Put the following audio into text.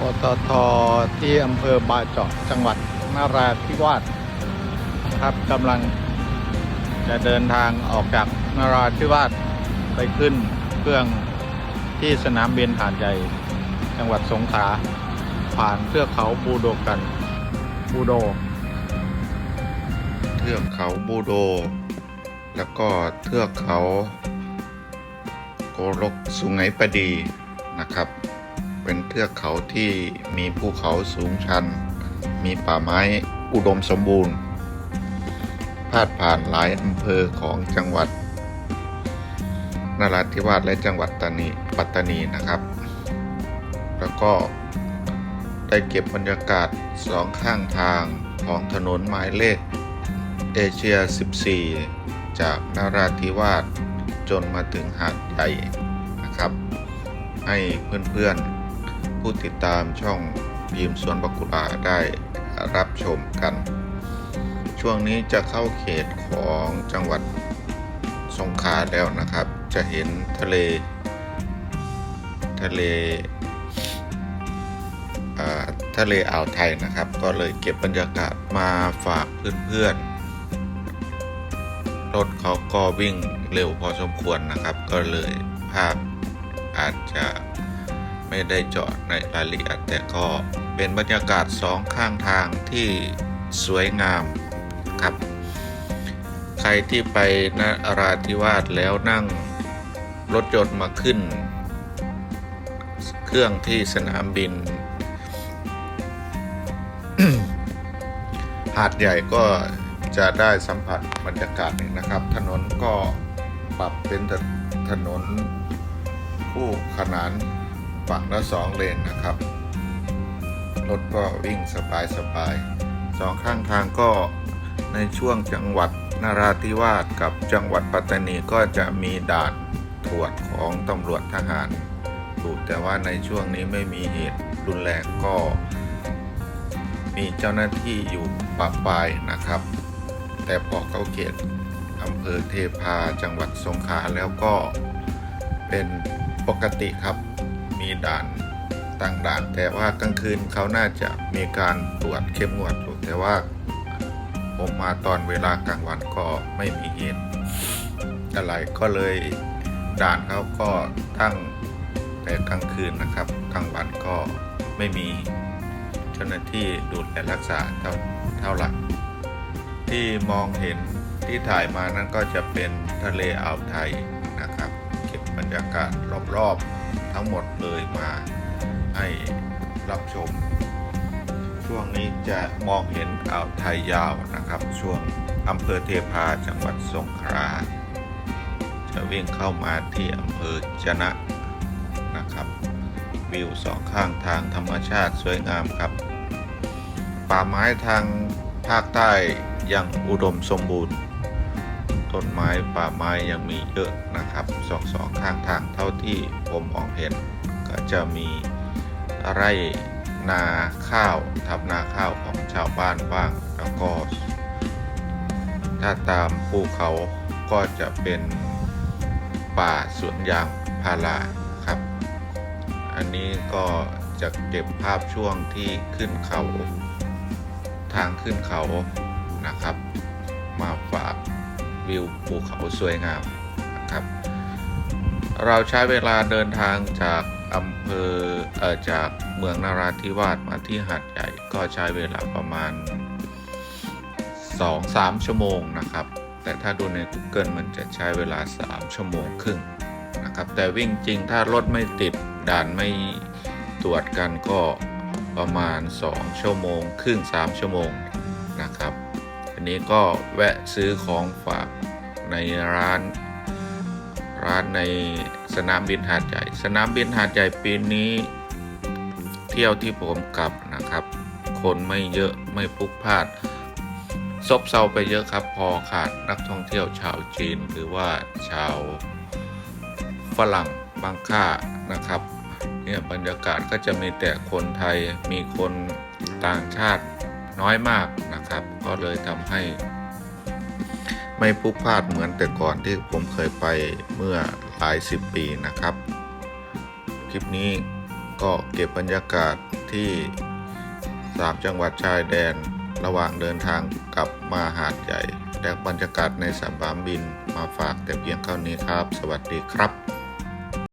ปตทที่อำเภอบาเจาะจังหวัดนาราธิวาสครับกำลังจะเดินทางออกจากนาราธิวาสไปขึ้นเครื่องที่สนามบินหาดใหญ่ จังหวัดสงขลาผ่านเทือกเขาบูโดกันบูโดเทือกเขาบูโด แล้วก็เทือกเขาโกลกสุไหงปดีนะครับ เป็นเทือกเขาที่มีภูเขาสูงชัน มีป่าไม้อุดมสมบูรณ์ พาดผ่านหลายอำเภอของจังหวัดนราธิวาสและจังหวัดตานีปัตตานีนะครับ แล้วก็ได้เก็บบรรยากาศสองข้างทางของถนนหมายเลขเอเชีย 14 จากนาราธิวาสจนมาถึงหาดใหญ่นะครับ ให้เพื่อนๆ ผู้ติดตามช่องพิมสวนบักุลาได้รับชมกัน ช่วงนี้จะเข้าเขตของจังหวัดสงขลาแล้วนะครับ จะเห็นทะเล ทะเลทะเลอ่าวไทยนะครับ ก็เลยเก็บบรรยากาศมาฝากเพื่อนๆ รถเขาก็วิ่งเร็วพอสมควรนะครับ ก็เลยภาพอาจจะ ไม่ได้เจาะในรายละเอียดแต่ก็เป็นบรรยากาศสองข้างทางที่สวยงามครับ ใครที่ไปนราธิวาสแล้วนั่งรถยนต์มาขึ้น เครื่องที่สนามบิน หาดใหญ่ก็จะได้สัมผัสบรรยากาศหนึ่งนะครับ ถนนก็ปรับเป็นถถนนคู่ขนาน ฝั่งละสองเลนนะครับ รถก็วิ่งสบายสบายสองข้างทางก็ในช่วงจังหวัดนาราธิวาสกับจังหวัดปัตตานีก็จะมีด่านตรวจของตำรวจทหารอยู่แต่ว่าในช่วงนี้ไม่มีเหตุรุนแรงก็ มีเจ้าหน้าที่อยู่ปะปายนะครับ แต่พอเข้าเขตอำเภอเทพาจังหวัดสงขลาแล้วก็เป็นปกติครับ มีด่านตั้งด่าน แต่ว่ากลางคืนเขาน่าจะมีการตรวจเข้มงวดอยู่แต่ว่า ผมมาตอนเวลากลางวันก็ไม่มีเหตุอะไรก็เลยด่านเขาก็ตั้งแต่กลางคืนนะครับ กลางวันก็ไม่มีเจ้าหน้าที่ดูแลรักษาเท่าเท่าไหร่ที่มองเห็นที่ถ่ายมานั้นก็จะเป็นทะเลอ่าวไทย รับเก็บบรรยากาศรอบๆทั้งหมดเลยมาให้รับชม ช่วงนี้จะมองเห็นอ่าวไทยยาวนะครับ ช่วงอำเภอเทพาจังหวัดสงขลาจะวิ่งเข้ามาที่อำเภอชนะนะครับ วิวสองข้างทางธรรมชาติสวยงามครับ ป่าไม้ทางภาคใต้ยังอุดมสมบูรณ์ ต้นไม้ป่าไม้ยังมีเยอะนะครับสองสองข้างทางเท่าที่ผมมองเห็น ก็จะมีไร่นาข้าวทำนาข้าวของชาวบ้านบ้าง แล้วก็ ถ้าตามภูเขาก็จะเป็นป่าสวนยางพาราครับ อันนี้ก็จะเก็บภาพช่วงที่ขึ้นเขา ทางขึ้นเขานะครับ วิวภูเขาสวยงามนะครับ เราใช้เวลาเดินทางจากอำเภอเอ่อจากเมืองนาราธิวาสมาที่หาดใหญ่ก็ใช้เวลาประมาณ 2-3 ชั่วโมงนะครับ แต่ถ้าดูใน Google มันจะใช้เวลา 3 ชั่วโมงครึ่งนะครับ แต่วิ่งจริงถ้ารถไม่ติดด่านไม่ตรวจกันก็ประมาณ 2 ชั่วโมง ครึ่ง 3 ชั่วโมงนะครับ อันนี้ก็แวะซื้อของฝากในร้าน ร้านในสนามบินหาดใหญ่ สนามบินหาดใหญ่ปีนี้ เที่ยวที่ผมกลับนะครับ คนไม่เยอะไม่พลุกพลานซบเซาไปเยอะครับ พอขาดนักท่องเที่ยวชาวจีน หรือว่าชาวฝรั่งบางค่านะครับเนี่ยบรรยากาศก็จะมีแต่คนไทยมีคนต่างชาติ น้อยมากนะครับ ก็เลยทำให้ ไม่พลุกพลานเหมือนแต่ก่อนที่ผมเคยไปเมื่อหลายสิบปีนะครับ คลิปนี้ก็เก็บบรรยากาศที่สามจังหวัดชายแดนระหว่างเดินทางกลับมาหาดใหญ่ และบรรยากาศในสนามบินมาฝากแต่เพียงเท่านี้ครับ สวัสดีครับ